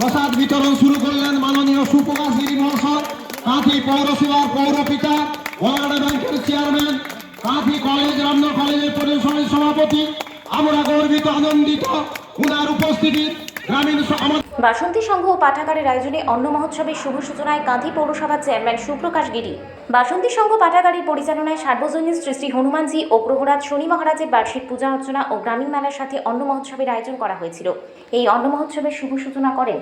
প্রসাদ বিতরণ শুরু করলেন মাননীয় সুপ্রকাশ গিরি মহাশয়, কাঁথি পৌরসভার পৌরপিতা ওয়ার্ড ব্যাংকের চেয়ারম্যান, কাঁথি কলেজ রামনা কলেজের পরিষদের সভাপতি, আমরা গর্বিত, আনন্দিত, উনার উপস্থিতি বাসন্তী সংঘ ও পাঠাগারের আয়োজনে অন্ন মহোৎসবের শুভ সূচনায় কাঁথি পৌরসভার চেয়ারম্যান সুপ্রকাশ গিরি। বাসন্তী সংঘ পাঠাগারের পরিচালনায় সার্বজনীন শ্রী শ্রী হনুমানজি ও গ্রহরাজ শনি মহারাজের বার্ষিক পূজা অর্চনা ও গ্রামীণ মেলার সাথে অন্ন মহোৎসবের আয়োজন করা হয়েছিল। এই অন্ন মহোৎসবের শুভ সূচনা করেন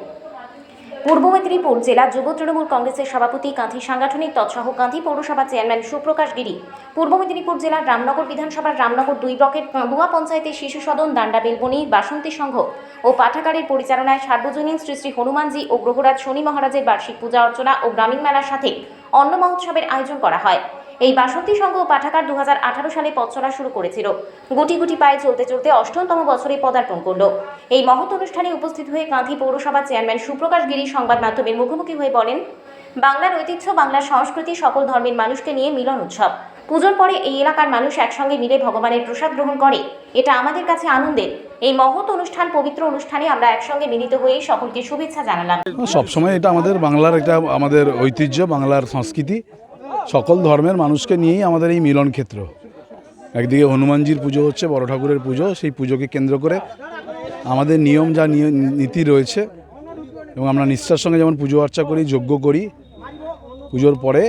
পূর্ব মেদিনীপুর জেলা যুব তৃণমূল কংগ্রেসের সভাপতি কাঁথি সাংগঠনিক তৎসহ কাঁথি পৌরসভা চেয়ারম্যান সুপ্রকাশ গিরি। পূর্ব মেদিনীপুর জেলার রামনগর বিধানসভার রামনগর দুই ব্লকের কাঁদুয়া পঞ্চায়েতের শিশু সদন দান্ডা বেলবনি, বাসন্তী সংঘ ও পাঠাগারের পরিচালনায় সার্বজনীন শ্রী শ্রী হনুমানজি ও গ্রহরাজ শনি মহারাজের বার্ষিক পূজা অর্চনা ও গ্রামীণ মেলার সাথে অন্ন মহোৎসবের আয়োজন করা হয়। এই বাসন্তী সংঘ ও পাঠাগার দুহাজার আঠারো সালে পথ চলা শুরু করেছিল। গুটি গুটি পায়ে চলতে চলতে অষ্টমতম বছরে পদার্পণ করল। এই মহৎ অনুষ্ঠানে উপস্থিত হয়ে কাঁথি পৌরসভার চেয়ারম্যান সুপ্রকাশ গিরি সংবাদ মাধ্যমের মুখোমুখি হয়ে বলেন, বাংলার ঐতিহ্য, বাংলার সংস্কৃতি, সকল ধর্মের মানুষকে নিয়ে মিলন উৎসব। পুজোর পরে এই এলাকার মানুষ একসঙ্গে মিলে ভগবানের প্রসাদ গ্রহণ করে। এটা আমাদের কাছে আনন্দের। এই মহৎ অনুষ্ঠান, পবিত্র অনুষ্ঠানে আমরা একসঙ্গে মিলিত হয়ে সকলকে শুভেচ্ছা জানালাম। সবসময় এটা আমাদের বাংলার এটা আমাদের ঐতিহ্য, বাংলার সংস্কৃতি। সকল ধর্মের মানুষকে নিয়েই আমাদের এই মিলন ক্ষেত্র। একদিকে হনুমানজির পুজো হচ্ছে, বড় ঠাকুরের পুজো, সেই পুজোকে কেন্দ্র করে আমাদের নিয়ম যা নীতি রয়েছে, এবং আমরা নিষ্ঠার সঙ্গে যেমন পুজো অর্চা করি, যজ্ঞ করি, পুজোর পরে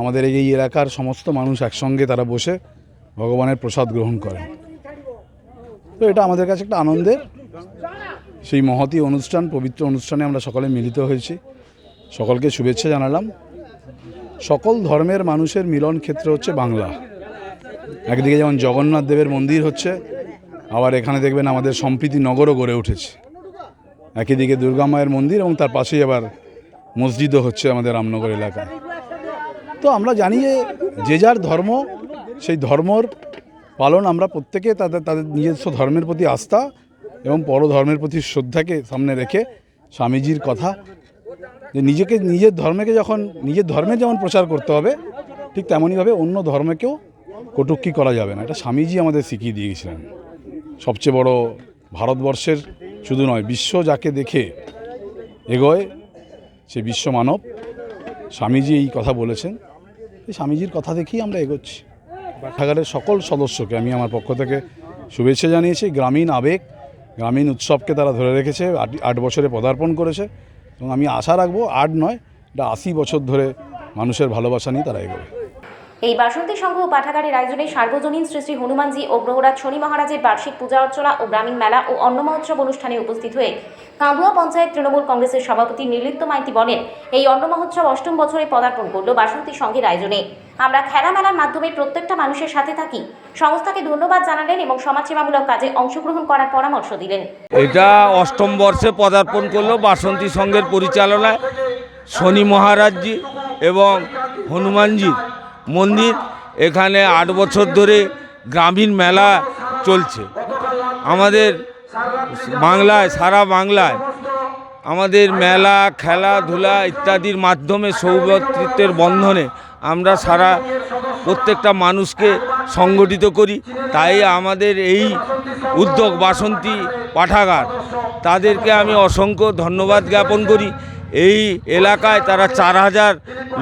আমাদের এই এলাকার সমস্ত মানুষ একসঙ্গে তারা বসে ভগবানের প্রসাদ গ্রহণ করেন। তো এটা আমাদের কাছে একটা আনন্দের, সেই মহতি অনুষ্ঠান, পবিত্র অনুষ্ঠানে আমরা সকলে মিলিত হয়েছি। সকলকে শুভেচ্ছা জানালাম। সকল ধর্মের মানুষের মিলন ক্ষেত্র হচ্ছে বাংলা। একদিকে যেমন জগন্নাথ দেবের মন্দির হচ্ছে, আবার এখানে দেখবেন আমাদের সম্প্রীতি নগরও গড়ে উঠেছে। একই দিকে দুর্গা মায়ের মন্দির এবং তার পাশেই আবার মসজিদও হচ্ছে আমাদের রামনগর এলাকায়। তো আমরা জানি যে যে যার ধর্ম, সেই ধর্মর পালন আমরা প্রত্যেকে তাদের তাদের নিজস্ব ধর্মের প্রতি আস্থা এবং পর ধর্মের প্রতি শ্রদ্ধাকে সামনে রেখে স্বামীজির কথা যে নিজেকে, নিজের ধর্মকে যখন, নিজের ধর্মে যেমন প্রচার করতে হবে, ঠিক তেমনইভাবে অন্য ধর্মকেও কটূক্তি করা যাবে না। এটা স্বামীজি আমাদের শিখিয়ে দিয়ে গেছিলেন সবচেয়ে বড় ভারতবর্ষের শুধু নয়, বিশ্ব যাকে দেখে এগোয়, সে বিশ্ব মানব। স্বামীজি এই কথা বলেছেন। এই স্বামীজির কথা দেখেই আমরা এগোচ্ছি। পাঠাগারের সকল সদস্যকে আমি আমার পক্ষ থেকে শুভেচ্ছা জানিয়েছি। গ্রামীণ আবেগ, গ্রামীণ উৎসবকে তারা ধরে রেখেছে, আট- আট বছরে পদার্পণ করেছে। এবং আমি আশা রাখব আট নয়, এটা আশি বছর ধরে মানুষের ভালোবাসা নিয়ে তারা এগোবে। এই বাসন্তী সংঘ ও পাঠাগারের আয়োজনে সার্বজনীন শ্রী শ্রী হনুমানজি ও গ্রহরাজ শনি মহারাজের বার্ষিক পূজা অর্চনা ও গ্রামীণ মেলা ও অন্ন মহোৎসব অনুষ্ঠানে উপস্থিত হয়ে কাঁদুয়া পঞ্চায়েত তৃণমূল কংগ্রেসের সভাপতি নীলিপ্ত মাইতি বলেন, এই অন্ন মহোৎসব অষ্টম বছরে পদার্পণ করল বাসন্তী সংঘের আয়োজনে। আমরা খেলা মেলার মাধ্যমে প্রত্যেকটা মানুষের সাথে থাকি। সংস্থাকে ধন্যবাদ জানালেন এবং সমাজসেবামূলক কাজে অংশগ্রহণ করার পরামর্শ দিলেন। এটা অষ্টম বর্ষে পদার্পণ করল বাসন্তী সংঘের পরিচালনায় শনি মহারাজজি এবং হনুমানজির মন্দির, এখানে আট বছর ধরে গ্রামীণ মেলা চলছে। আমাদের বাংলায়, সারা বাংলায় আমাদের মেলা, খেলাধুলা ইত্যাদির মাধ্যমে সৌভ্রাতৃত্বের বন্ধনে আমরা সারা প্রত্যেকটা মানুষকে সংগঠিত করি। তাই আমাদের এই উদ্যোগ বাসন্তী পাঠাগার। তাদেরকে আমি অসংখ্য ধন্যবাদ জ্ঞাপন করি। এই এলাকায় তারা চার হাজার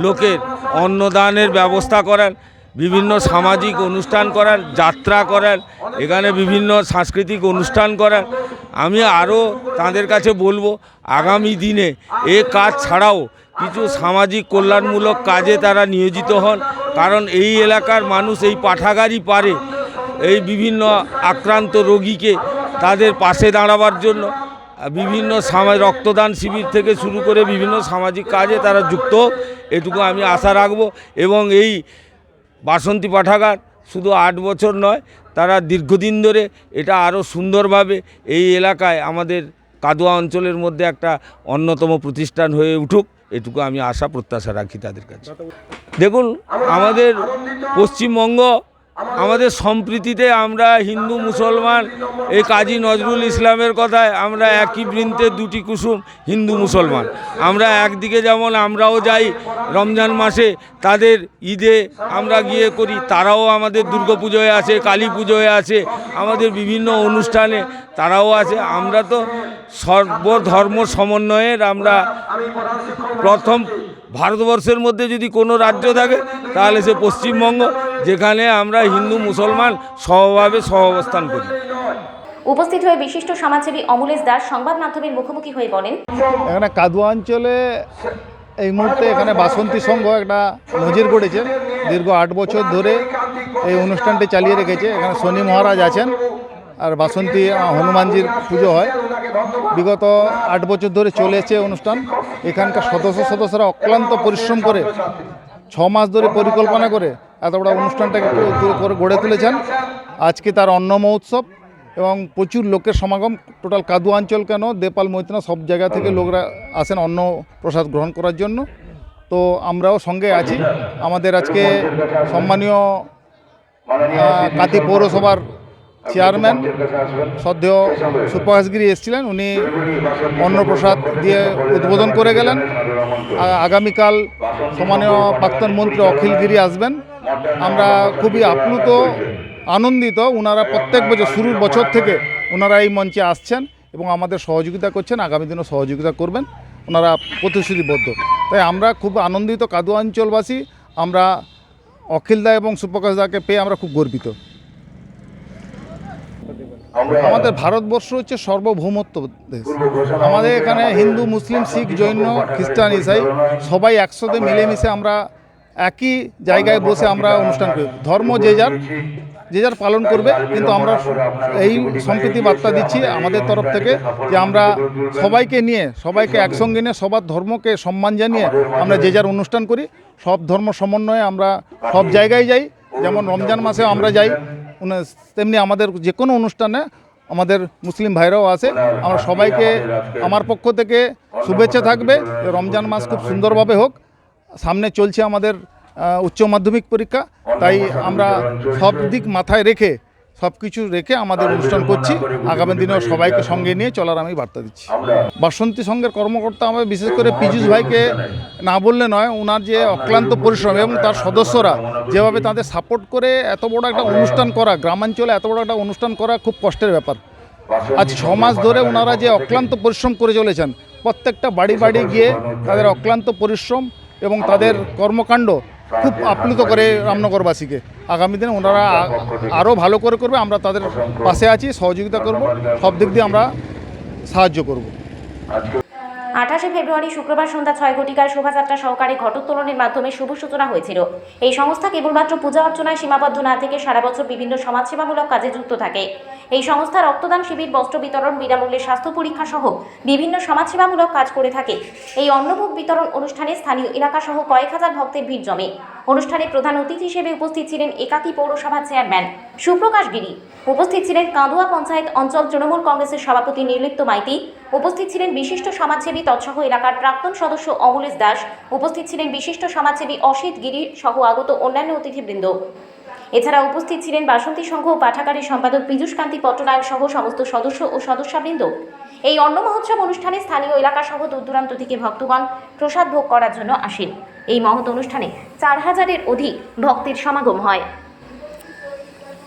লোকের অন্নদানের ব্যবস্থা করেন, বিভিন্ন সামাজিক অনুষ্ঠান করেন, যাত্রা করেন, এখানে বিভিন্ন সাংস্কৃতিক অনুষ্ঠান করেন। আমি আরও তাদের কাছে বলব, আগামী দিনে এ কাজ ছাড়াও কিছু সামাজিক কল্যাণমূলক কাজে তারা নিয়োজিত হন, কারণ এই এলাকার মানুষ এই পাঠাগারই পারে এই বিভিন্ন আক্রান্ত রোগীকে তাদের পাশে দাঁড়াবার জন্য। বিভিন্ন রক্তদান শিবির থেকে শুরু করে বিভিন্ন সামাজিক কাজে তারা যুক্ত। এটুকু আমি আশা রাখব এবং এই বাসন্তী পাঠাগার শুধু আট বছর নয়, তারা দীর্ঘদিন ধরে এটা আরও সুন্দরভাবে এই এলাকায় আমাদের কাদুয়া অঞ্চলের মধ্যে একটা অন্যতম প্রতিষ্ঠান হয়ে উঠুক, এটুকু আমি আশা প্রত্যাশা রাখি তাদের কাছে। দেখুন, আমাদের পশ্চিমবঙ্গ আমাদের সম্প্রীতিতে আমরা হিন্দু, মুসলমান, এই কাজী নজরুল ইসলামের কথায় আমরা একই বৃন্তে দুটি কুসুম, হিন্দু, মুসলমান। আমরা একদিকে যেমন আমরাও যাই রমজান মাসে, তাদের ঈদে আমরা গিয়ে করি, তারাও আমাদের দুর্গাপুজোয় আছে কালী পুজোয় আছে আমাদের বিভিন্ন অনুষ্ঠানে তারাও আছে আমরা তো সর্বধর্ম সমন্বয়ের আমরা প্রথম ভারতবর্ষের মধ্যে যদি কোনো রাজ্য থাকে, তাহলে সে পশ্চিমবঙ্গ যেখানে আমরা হিন্দু মুসলমান সহভাবে সহাবস্থান করি। উপস্থিত হয়ে বিশিষ্ট সমাজসেবী অমলেশ দাস সংবাদ মাধ্যমের মুখোমুখি হয়ে বলেন এখানে কাদুয়া অঞ্চলে এই মুহূর্তে এখানে বাসন্তী সংঘ একটা নজির গড়েছে। দীর্ঘ আট বছর ধরে এই অনুষ্ঠানটি চালিয়ে রেখেছে। এখানে শনি মহারাজ আছেন আর বাসন্তী হনুমানজির পুজো হয়। বিগত আট বছর ধরে চলে এসেছে অনুষ্ঠান। এখানকার সদস্য সদস্যরা অক্লান্ত পরিশ্রম করে ছ মাস ধরে পরিকল্পনা করে এত বড় অনুষ্ঠানটাকে করে গড়ে তুলেছেন। আজকে তার অন্ন মহোৎসব এবং প্রচুর লোকের সমাগম, টোটাল কাদুয়া অঞ্চল কেন, দেপাল মৈতনা সব জায়গা থেকে লোকরা আসেন অন্ন প্রসাদ গ্রহণ করার জন্য। তো আমরাও সঙ্গে আছি। আমাদের আজকে সম্মানীয় কাতি পৌরসভার চেয়ারম্যান শ্রদ্ধেয় সুপ্রকাশগিরি এসেছিলেন। উনি অন্নপ্রসাদ দিয়ে উদ্বোধন করে গেলেন। আগামীকাল সম্মানীয় প্রাক্তন মন্ত্রী অখিলগিরি আসবেন। আমরা খুবই আপ্লুত আনন্দিত। ওনারা প্রত্যেক বছর শুরুর বছর থেকে ওনারা এই মঞ্চে আসছেন এবং আমাদের সহযোগিতা করছেন। আগামী দিনও সহযোগিতা করবেন। ওনারা প্রতিশ্রুতিবদ্ধ। তাই আমরা খুব আনন্দিত কাদুয়া অঞ্চলবাসী। আমরা অখিলদা এবং সুপ্রকাশ দাকে পেয়ে আমরা খুব গর্বিত। আমাদের ভারতবর্ষ হচ্ছে সর্বভৌমত্ব দেশ। আমাদের এখানে হিন্দু মুসলিম শিখ জৈন খ্রিস্টান ইসাই সবাই একসাথে মিলেমিশে আমরা একই জায়গায় বসে আমরা অনুষ্ঠান করি। ধর্ম যে যার যে যার পালন করবে কিন্তু আমরা এই সম্প্রীতি বার্তা দিচ্ছি আমাদের তরফ থেকে যে আমরা সবাইকে নিয়ে সবাইকে একসঙ্গে নিয়ে সবার ধর্মকে সম্মান জানিয়ে আমরা যে যার অনুষ্ঠান করি। সব ধর্ম সমন্বয়ে আমরা সব জায়গায় যাই। যেমন রমজান মাসে আমরা যাই। তেমনি আমাদের যে কোনো অনুষ্ঠানে আমাদের মুসলিম ভাইরাও আছে। আমরা সবাইকে আমার পক্ষ থেকে শুভেচ্ছা থাকবে। রমজান মাস খুব সুন্দরভাবে হোক। সামনে চলছে আমাদের উচ্চ মাধ্যমিক পরীক্ষা। তাই আমরা সব দিক মাথায় রেখে, সব কিছু রেখে আমাদের অনুষ্ঠান করছি। আগামী দিনেও সবাইকে সঙ্গে নিয়ে চলার আমি বার্তা দিচ্ছি। বাসন্তী সংঘের কর্মকর্তা আমাদের, বিশেষ করে পীযুষ ভাইকে না বললে নয় ওনার যে অক্লান্ত পরিশ্রম এবং তার সদস্যরা যেভাবে তাদের সাপোর্ট করে এত বড় একটা অনুষ্ঠান করা, গ্রামাঞ্চলে এত বড় একটা অনুষ্ঠান করা খুব কষ্টের ব্যাপার। আজ ছ মাস ধরে ওনারা যে অক্লান্ত পরিশ্রম করে চলেছেন, প্রত্যেকটা বাড়ি বাড়ি গিয়ে তাদের অক্লান্ত পরিশ্রম এবং তাদের কর্মকাণ্ড খুব আপ্লুত করে রামনগরবাসীকে। আগামী দিনে ওনারা আরও ভালো করে করবে, আমরা তাদের পাশে আছি, সহযোগিতা করব, সব দিক দিয়ে আমরা সাহায্য করব। আঠাশে ফেব্রুয়ারি শুক্রবার সন্ধ্যা ছয় ঘটিকায় শোভাযাত্রা সহকারে ঘটোত্তোলনের মাধ্যমে শুভ সূচনা হয়েছিল। এই সংস্থা কেবলমাত্র পূজা অর্চনায় সীমাবদ্ধ না থেকে সারা বছর বিভিন্ন সমাজসেবামূলক কাজে যুক্ত থাকে। এই সংস্থা রক্তদান শিবির, বস্ত্র বিতরণ, বিনামূল্যে স্বাস্থ্য পরীক্ষা সহ বিভিন্ন সমাজসেবামূলক কাজ করে থাকে। এই অন্নভোগ বিতরণ অনুষ্ঠানে স্থানীয় এলাকা সহ কয়েক হাজার ভক্তের ভিড় জমে। অনুষ্ঠানে প্রধান অতিথি হিসেবে উপস্থিত ছিলেন একাতি পৌরসভার চেয়ারম্যান সুপ্রকাশ গিরি। উপস্থিত ছিলেন কাঁদুয়া পঞ্চায়েত অঞ্চল তৃণমূল কংগ্রেসের সভাপতি নির্লিপ্ত মাইতি। উপস্থিত ছিলেন বিশিষ্ট সমাজসেবী তৎসহ এলাকার প্রাক্তন সদস্য অমলেশ দাস। উপস্থিত ছিলেন বিশিষ্ট সমাজসেবী অসিত গিরি সহ আগত অন্যান্য অতিথিবৃন্দ। এছাড়া উপস্থিত ছিলেন বাসন্তী সংঘ ও পাঠাগারের সম্পাদক পীযূষ কান্তি পট্টনায়ক সহ সমস্ত সদস্য ও সদস্যবৃন্দ। এই অন্ন মহোৎসব অনুষ্ঠানে স্থানীয় এলাকা সহ দূর দূরান্ত থেকে ভক্তগণ প্রসাদ ভোগ করার জন্য আসেন। এই মহৎ অনুষ্ঠানে চার হাজারের অধিক ভক্তের সমাগম হয়।